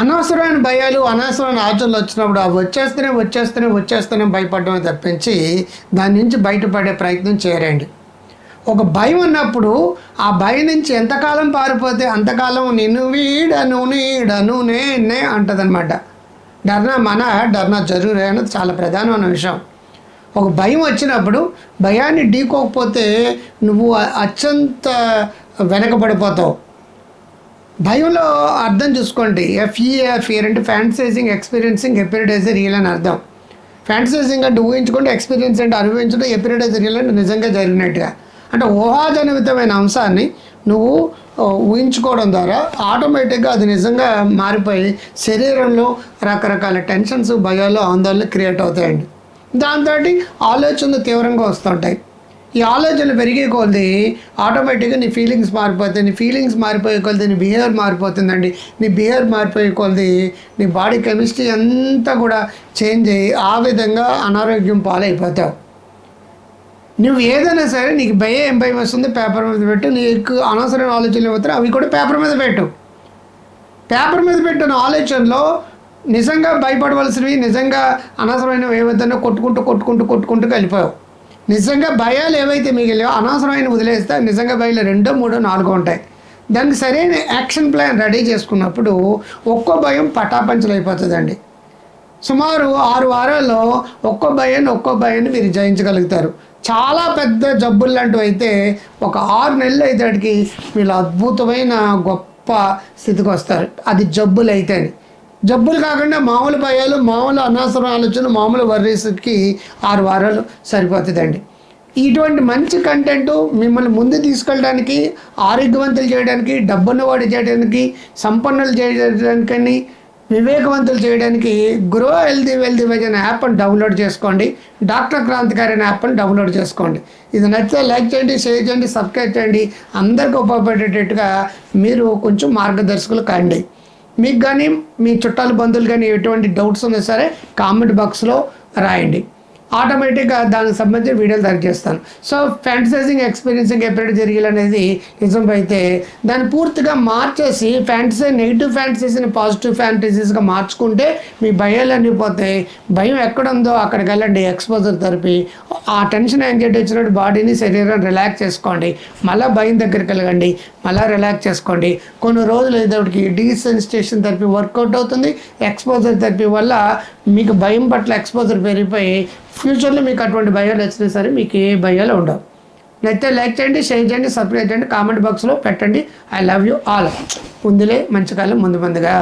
అనవసరమైన భయాలు అనవసరమైన ఆచరణలు వచ్చినప్పుడు అవి వచ్చేస్తేనే వచ్చేస్తేనే వచ్చేస్తూనే భయపడడం తప్పించి దాని నుంచి బయటపడే ప్రయత్నం చేయరండి. ఒక భయం ఉన్నప్పుడు ఆ భయం నుంచి ఎంతకాలం పారిపోతే అంతకాలం నిన్ను వీడను నీడను నేనే అంటదనమాట డర్నా మన డర్నా జరూరే అనేది చాలా ప్రధానమైన విషయం. ఒక భయం వచ్చినప్పుడు భయాన్ని ఢీకోకపోతే నువ్వు అత్యంత వెనకబడిపోతావు. భయంలో అర్థం చూసుకోండి. ఎఫ్ఈఏ ఫియర్ అంటే ఫ్యాంటసైజింగ్ ఎక్స్పీరియన్సింగ్ ఎపిరిడైజ్ రియల్ అని అర్థం. ఫ్యాంటసైజింగ్ అంటే ఊహించుకుంటే ఎక్స్పీరియన్స్ అంటే అనుభవించడం ఎపిరిడైజ్ రియల్ అంటే నిజంగా జరిగినట్టుగా. అంటే ఊహాజనితమైన అంశాన్ని నువ్వు ఊహించుకోవడం ద్వారా ఆటోమేటిక్గా అది నిజంగా మారిపోయి శరీరంలో రకరకాల టెన్షన్స్ భయాలు ఆందోళనలు క్రియేట్ అవుతాయండి. దాంతో ఆలోచనలు తీవ్రంగా వస్తుంటాయి. ఈ ఆలోచనలు పెరిగే కొలది ఆటోమేటిక్గా నీ ఫీలింగ్స్ మారిపోతాయి. నీ ఫీలింగ్స్ మారిపోయే కొలది నీ బిహేవియర్ మారిపోతుందండి. నీ బిహేవియర్ మారిపోయే కొలది నీ బాడీ కెమిస్ట్రీ అంతా కూడా చేంజ్ అయ్యి ఆ విధంగా అనారోగ్యం పాలైపోతావు. నువ్వు ఏదైనా సరే నీకు భయం ఏం భయం వస్తుంది? పేపర్ మీద పెట్టు. నీకు అనవసరమైన ఆలోచనలు పోతారు అవి కూడా పేపర్ మీద పెట్టు. పేపర్ మీద పెట్టిన ఆలోచనలో నిజంగా భయపడవలసినవి నిజంగా అనవసరమైనవి ఏమైతే కొట్టుకుంటూ కొట్టుకుంటూ కొట్టుకుంటూ కలిపావు నిజంగా భయాలు ఏవైతే మిగిలియో అనవసరమైన వదిలేస్తే నిజంగా భయాలు రెండో మూడో నాలుగో ఉంటాయి. దానికి సరైన యాక్షన్ ప్లాన్ రెడీ చేసుకున్నప్పుడు ఒక్కో భయం పటాపంచలు అయిపోతుందండి సుమారు ఆరు వారాల్లో ఒక్కో భయాన్ని ఒక్కో భయాన్ని మీరు జయించగలుగుతారు. చాలా పెద్ద జబ్బులు లాంటివి అయితే ఒక ఆరు నెలలు అయితేటికి వీళ్ళు అద్భుతమైన గొప్ప స్థితికి వస్తారు. అది జబ్బులు అయితేని. జబ్బులు కాకుండా మామూలు భయాలు మామూలు అనవసర ఆలోచన మామూలు వర్రీస్కి ఆరు వారాలు సరిపోతుందండి. ఇటువంటి మంచి కంటెంట్ మిమ్మల్ని ముందు తీసుకెళ్ళడానికి ఆరోగ్యవంతులు చేయడానికి డబ్బున్నవాడు చేయడానికి సంపన్నులు చేయడానికని వివేకవంతులు చేయడానికి గ్రో హెల్దీ వెల్దీ వెజ్ అనే యాప్ని డౌన్లోడ్ చేసుకోండి. డాక్టర్ క్రాంతికారి అనే యాప్ని డౌన్లోడ్ చేసుకోండి. ఇది నచ్చితే లైక్ చేయండి షేర్ చేయండి సబ్స్క్రైబ్ చేయండి. అందరికీ ఉపయోగపడేటట్టుగా మీరు కొంచెం మార్గదర్శకులు కండి. మీకు కానీ మీ చుట్టాలు బంధువులు కానీ ఎటువంటి డౌట్స్ ఉన్నా సరే కామెంట్ బాక్స్లో రాయండి. ఆటోమేటిక్గా దానికి సంబంధించిన వీడియోలు తయారు చేస్తాను. సో ఫ్యాంటసైజింగ్ ఎక్స్పీరియన్సింగ్ ఎప్పుడు జరిగాలనేది అనేది దాన్ని పూర్తిగా మార్చేసి ఫ్యాంటసీ నెగిటివ్ ఫ్యాంటసీస్ని పాజిటివ్ ఫ్యాంటసీస్గా మార్చుకుంటే మీ భయాలన్నీ పోతాయి. భయం ఎక్కడ ఉందో అక్కడికి వెళ్ళండి ఎక్స్పోజర్ థెరపీ ఆ టెన్షన్ యాంగ్జైటీ వచ్చినట్టు బాడీని శరీరం రిలాక్స్ చేసుకోండి. మళ్ళీ భయం దగ్గరికి వెళ్ళండి మళ్ళీ రిలాక్స్ చేసుకోండి. కొన్ని రోజులు ఏదోటికి డీసెన్సిటేషన్ థెరపీ వర్కౌట్ అవుతుంది. ఎక్స్పోజర్ థెరపీ వల్ల మీకు భయం పట్ల ఎక్స్పోజర్ పెరిగిపోయి ఫ్యూచర్లో మీకు అటువంటి భయాలు వచ్చినా సరే మీకు ఏ భయాలు ఉండవు. నచ్చితే లైక్ చేయండి షేర్ చేయండి సబ్స్క్రైబ్ చేయండి కామెంట్ బాక్స్లో పెట్టండి. ఐ లవ్ యూ ఆల్ ముందులే మంచి కాలం ముందు ముందుగా.